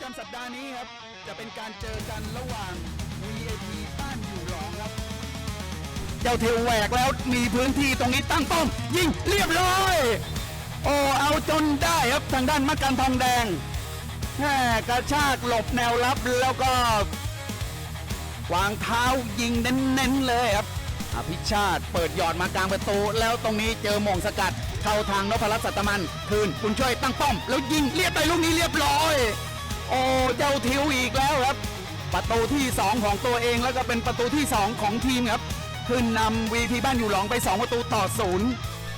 ประจำสัปดาห์นี้ครับ จะเป็นการเจอกันระหว่าง VAP บ้านอยู่หลองครับ เจ้าเทวแหวกแล้วมีพื้นที่ตรงนี้ตั้งป้อมยิงเรียบร้อย โอ้เอาจนได้ครับทางด้านมักกันทองแดงแม่กระชากหลบแนวรับแล้วก็ วางเท้ายิงเน้นๆเลยครับอภิชาติเปิดหยอดมากลางประตู แล้วตรงนี้เจอหมงสกัด เข้าทางนพรัตน์สัตมัน คืนคุณช่วยตั้งป้อม แล้วยิงเรียบไปลูกนี้เรียบร้อย โอ้เจ้าทิวอีกแล้วครับ ประตูที่ 2 ของตัวเองแล้วก็เป็นประตูที่ 2 ของทีมครับ ขึ้นนำวีพีบ้านอยู่หลองไป 2 ประตูต่อศูนย์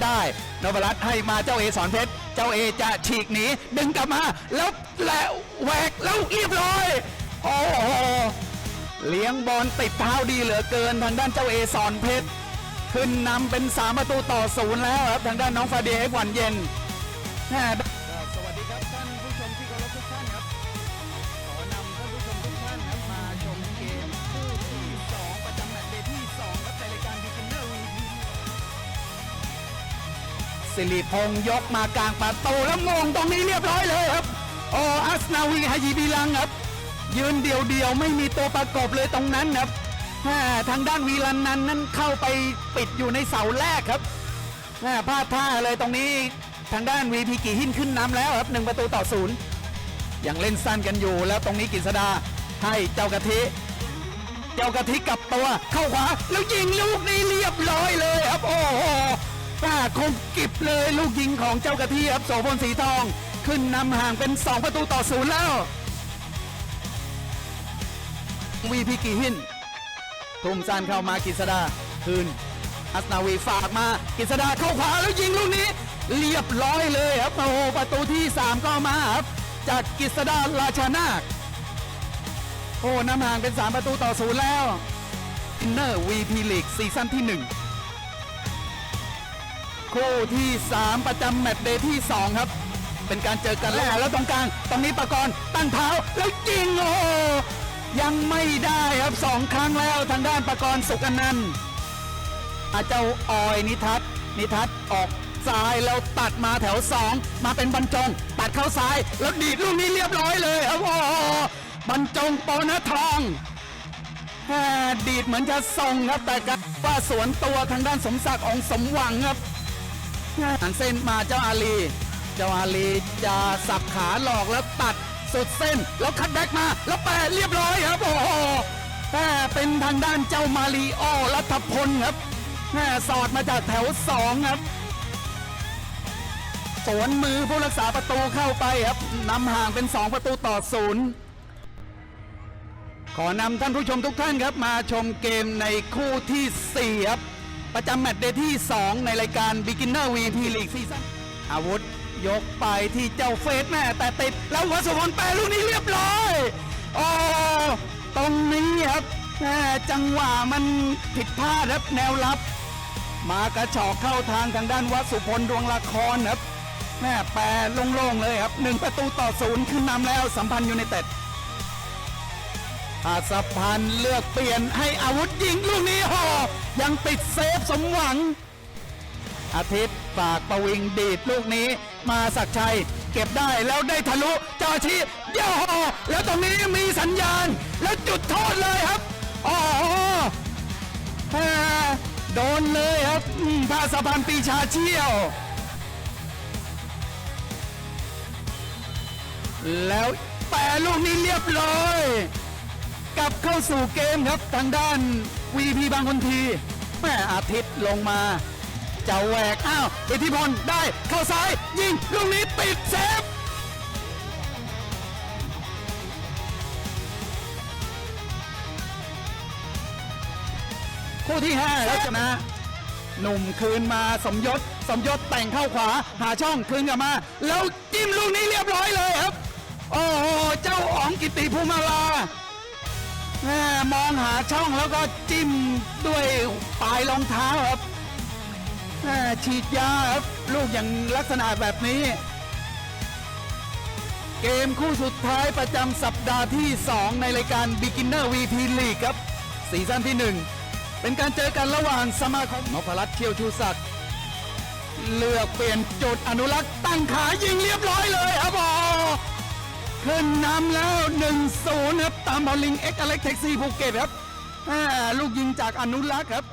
ได้นพรัตน์ให้มาเจ้าเอสอนเพชร เจ้าเอจะฉีกหนีดึงกลับมา แล้วแล้วแหวกแล้วเรียบร้อย โอ้โหเลี้ยงบอลติดเท้าดีเหลือเกินทางด้านเจ้าเอสอนเพชร ขึ้นนำเป็น 3 ประตูต่อศูนย์แล้วครับ ทางด้านน้องฟาเดียเอฟวันเย็น สิริพงษ์ยกมากลางประตูแล้วงงตรงนี้เรียบร้อยเลยครับโออัสนาวีฮายีบีลังครับ ยืนเดียวเดียวๆไม่มีตัวประกอบเลยตรงนั้นครับทางด้านวีลันนันนั้นเข้าไปปิดอยู่ในเสาแรกครับพลาดท่าเลยตรงนี้ทางด้านวีพีกีหินขึ้นนำแล้วครับหนึ่งประตูต่อศูนย์ยังเล่นสั้นกันอยู่แล้วตรงนี้กฤษดาให้เจ้ากะทิ เจ้ากะทิกลับตัวเข้าขวาแล้วยิงลูกนี้เรียบร้อยเลยครับ โอ้โห ป้าคมกิบเลยลูกยิงของเจ้ากะทิครับโสพลสีทอง ขึ้นนำห่างเป็น 2 ประตูต่อศูนย์แล้ว วีพีกีหิน ทุ่มซานเข้ามากฤษดาคืนอัสนาวีฝากมากฤษดาเข้าขวาแล้วยิงลูกนี้ เรียบร้อยเลยครับโอ้โหประตูที่ 3 ก็มาครับจากกฤษดาราชานาคโอ้นำห่างเป็น 3 ประตูต่อศูนย์แล้วอินเนอร์ VP League ซีซั่นที่ 1 คู่ที่ 3 ประจำแมตช์เดย์ที่ 2 ครับ เป็นการเจอกันแล้วแล้วตรงกลางตรงนี้ประกรณ์ตั้งเท้าแล้วยิงโอ้โหยังไม่ได้ครับสองครั้งแล้วทางด้านประกรณ์สุกอนันต์อาเจ้าออยนิทัศน์นิทัศน์ออกซ้ายแล้วตัดมาแถว 2 มาเป็นบรรจงตัดเข้าซ้ายแล้วดีดลูกนี้เรียบร้อยเลยครับโอ้โหบรรจงปอนะทองแม่ดีดเหมือนจะส่งครับแต่ก็ว่าสวนตัวทางด้านสมศักดิ์องค์สมหวังครับ หันเส้นมาเจ้าอาลี เจ้าอาลีจะสับขาหลอกแล้วตัดสุดเส้น แล้วคัดแบ็กมาแล้วแปะเรียบร้อยครับโอ้โหแม่เป็นทางด้านเจ้ามารีโอรัฐพลครับแม่สอดมาจากแถวสองครับสวนมือผู้รักษาประตูเข้าไปครับนำห่างเป็น 2 ประตูต่อศูนย์ขอนำท่านผู้ชมทุกท่านครับ มาชมเกมในคู่ที่4ครับ ประจำแมตช์เดย์ที่ 2 ในรายการ Beginner VP League Season อาวุธยกไปที่เจ้าเฟสแม่แต่ติด แล้ววัสพลแปรลูกนี้เรียบร้อยโอ้ตรงนี้ครับแม่จังหวะมันผิดพลาดครับแนวรับ มากระชอกเข้าทางทางด้านวัดสุพลดวงละครครับแม่แปรโล่งๆเลยครับหนึ่งประตูต่อศูนย์ขึ้นนำแล้วสัมพันธ์ยูไนเต็ด อาสพันธ์เลือกเปลี่ยนให้อาวุธยิงลูกนี้ห่อยังติดเซฟสมหวัง อาทิตย์ฝากประวิงดีดลูกนี้ มาสักชัย เก็บได้แล้วได้ทะลุจาอชีเย่าห่อแล้วตรงนี้มีสัญญาณ แล้วจุดโทษเลยครับอ๋อแม่โดนเลยครับพาสพันธ์ปีชาเชี่ยว แล้วแปรลูกนี้เรียบร้อย กลับเข้าสู่เกมครับทางด้าน VP บางคนทีแม่อาทิตย์ลงมาจะแหวกอ้าวอิทธิพลได้เข้าซ้าย ยิงลูกนี้ติดเซฟคู่ที่5แล้วชนะหนุ่มคืนมาสมยศ สมยศแต่งเข้าขวา หาช่องคืนกลับมา แล้วจิ้มลูกนี้เรียบร้อยเลยครับ โอ้โห เจ้าอ๋องกิติภูมิลา แม่มองหาช่องแล้วก็จิ้มด้วยปลายรองเท้าครับแม่ฉีดยาครับลูกอย่างลักษณะแบบนี้ เกมคู่สุดท้ายประจำสัปดาห์ที่ 2 ในรายการ Beginner VP League ครับซีซั่นที่ 1 เป็นการเจอกันระหว่างสมาคมนพรัตน์เที่ยวชูศักดิ์เลือกเปลี่ยนจุดอนุรักษ์ตั้งขายิงเรียบร้อยเลยครับโอ้ ขึ้นนำแล้ว1-0ครับตามบอลลิงเอ็กอเล็กเท็กซี่ภูเก็ตครับลูกยิงจากอนุรักษ์ครับ